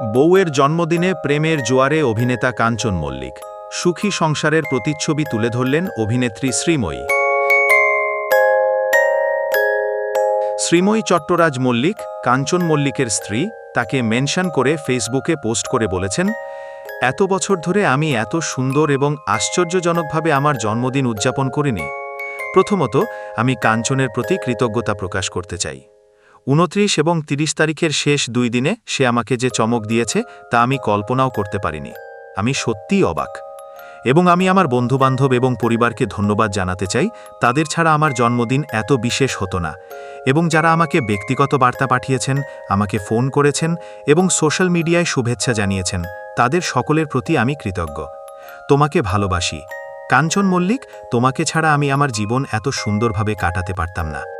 বউয়ের জন্মদিনে প্রেমের জোয়ারে অভিনেতা কাঞ্চন মল্লিক। সুখী সংসারের প্রতিচ্ছবি তুলে ধরলেন অভিনেত্রী শ্রীময়ী। শ্রীময়ী চট্টরাজ মল্লিক, কাঞ্চন মল্লিকের স্ত্রী, তাকে মেনশন করে ফেসবুকে পোস্ট করে বলেছেন, এত বছর ধরে আমি এত সুন্দর এবং আশ্চর্যজনকভাবে আমার জন্মদিন উদযাপন করিনি। প্রথমত, আমি কাঞ্চনের প্রতি কৃতজ্ঞতা প্রকাশ করতে চাই। উনত্রিশ এবং তিরিশ তারিখের শেষ দুই দিনে সে আমাকে যে চমক দিয়েছে, তা আমি কল্পনাও করতে পারিনি। আমি সত্যিই অবাক। এবং আমি আমার বন্ধুবান্ধব এবং পরিবারকে ধন্যবাদ জানাতে চাই, তাদের ছাড়া আমার জন্মদিন এত বিশেষ হতো না। এবং যারা আমাকে ব্যক্তিগত বার্তা পাঠিয়েছেন, আমাকে ফোন করেছেন এবং সোশ্যাল মিডিয়ায় শুভেচ্ছা জানিয়েছেন, তাদের সকলের প্রতি আমি কৃতজ্ঞ। তোমাকে ভালোবাসি। কাঞ্চন মল্লিক, তোমাকে ছাড়া আমি আমার জীবন এত সুন্দরভাবে কাটাতে পারতাম না।